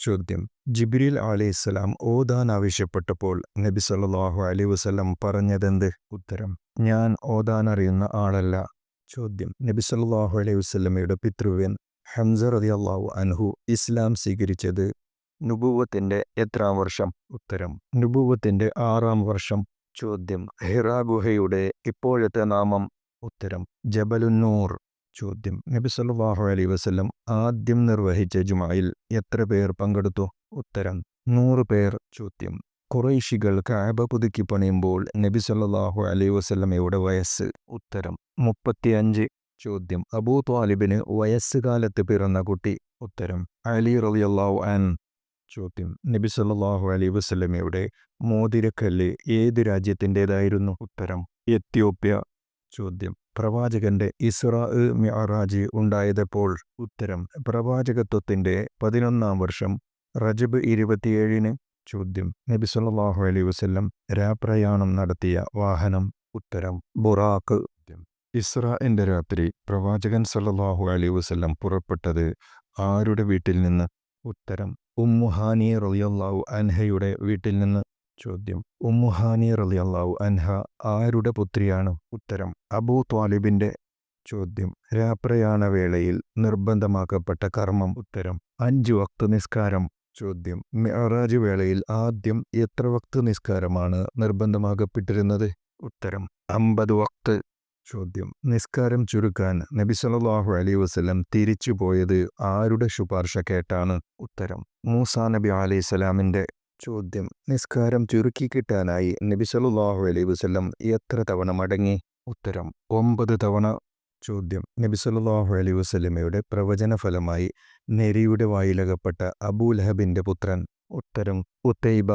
ചോദ്യം. ജിബിരിൽ അലി അലൈഹിസ്സലാം ഓതാൻ ആവശ്യപ്പെട്ടപ്പോൾ നബി സല്ലാഹു അലൈഹി വസല്ലം പറഞ്ഞതെന്ത്? ഉത്തരം ഞാൻ ഓതാൻ അറിയുന്ന ആളല്ല. ചോദ്യം നബി സല്ലാഹു അലൈഹി വസ്ലമയുടെ പിതൃവ്യൻ ഹംസ അള്ളാഹു അൻഹു ഇസ്ലാം സ്വീകരിച്ചത് നുബുവത്തിന്റെ എത്രാം വർഷം? ഉത്തരം നുബുവത്തിന്റെ ആറാം വർഷം. ചോദ്യം ഹിറാ ഗുഹയുടെ ഇപ്പോഴത്തെ നാമം? ഉത്തരം ജബലുന്നൂർ. ചോദ്യം. നബി സല്ലാഹു അലൈ വസല്ലം ആദ്യം നിർവഹിച്ച ജുമായിൽ എത്ര പേർ പങ്കെടുത്തു? ഉത്തരം നൂറ് പേർ ചോദ്യം. കുറൈശികൾ കാബ പുതുക്കി പണിയുമ്പോൾ നബി സല്ലല്ലാഹു അലൈഹി വസല്ലമയുടെ വയസ്സ്? ഉത്തരം മുപ്പത്തിയഞ്ച്. ചോദ്യം അബൂ ത്വാലിബിന് വയസ്സ് കാലത്ത് പിറന്ന കുട്ടി? ഉത്തരം അലി റളിയല്ലാഹു അൻ. ചോദ്യം നബി സല്ലാഹു അലൈഹി വസ്ലമയുടെ മോതിരക്കല്ല് ഏത് രാജ്യത്തിന്റെതായിരുന്നു? ഉത്തരം എത്യോപ്യ. ചോദ്യം പ്രവാചകന്റെ ഇസ്രാ മിഅറാജ് ഉണ്ടായതെപ്പോൾ ഉത്തരം. പ്രവാചകത്വത്തിന്റെ പതിനൊന്നാം വർഷം റജബ് ഇരുപത്തിയേഴിന് ചോദ്യം. നബി സല്ലല്ലാഹു അലൈഹി വസല്ലം രാപ്രയാണം നടത്തിയ വാഹനം ഉത്തരം. ബുറാഖ് ഇസ്രാന്റെ രാത്രി പ്രവാചകൻ സല്ലാഹു അലൈഹി വസ്ല്ലം പുറപ്പെട്ടത് ആരുടെ വീട്ടിൽ നിന്ന്? ഉത്തരം. ഉമ്മുഹാനി റളിയല്ലാഹു അൻഹയുടെ വീട്ടിൽ നിന്ന് ചോദ്യം. ഉമ്മുഹാനി റളിയല്ലാഹു അൻഹ ആരുടെ പുത്രിയാണ്? ഉത്തരം അബൂ ത്വാലിബിന്റെ ചോദ്യം. രാപ്രയാണ വേളയിൽ നിർബന്ധമാക്കപ്പെട്ട കർമ്മം. ഉത്തരം അഞ്ച് വക്ത് നിസ്കാരം. ചോദ്യം മിഅറാജ് വേളയിൽ ആദ്യം എത്ര വക്ത് നിസ്കാരമാണ് നിർബന്ധമാക്കപ്പെട്ടിരുന്നത്? ഉത്തരം അമ്പത് വക്ത്. ചോദ്യം നിസ്കാരം ചുരുക്കാൻ നബി സല്ലല്ലാഹു അലൈഹി വസല്ലം തിരിച്ചു പോയത് ആരുടെ ശുപാർശ കേട്ടാണ്? ഉത്തരം മൂസാ നബി അലൈഹി സ്വലാമിന്റെ ചോദ്യം. നിസ്കാരം ചുരുക്കി കിട്ടാനായി നബി സല്ലല്ലാഹു അലൈഹി വസല്ലം എത്ര തവണ മടങ്ങി? ഉത്തരം ഒമ്പത് തവണ. ചോദ്യം നബി അലൈ അലൈഹി വസല്ലമയുടെ പ്രവചന ഫലമായി നെരിയുടെ വായിലകപ്പെട്ട അബൂലഹബിന്റെ പുത്രൻ. ഉത്തരം ഉത്തൈബ.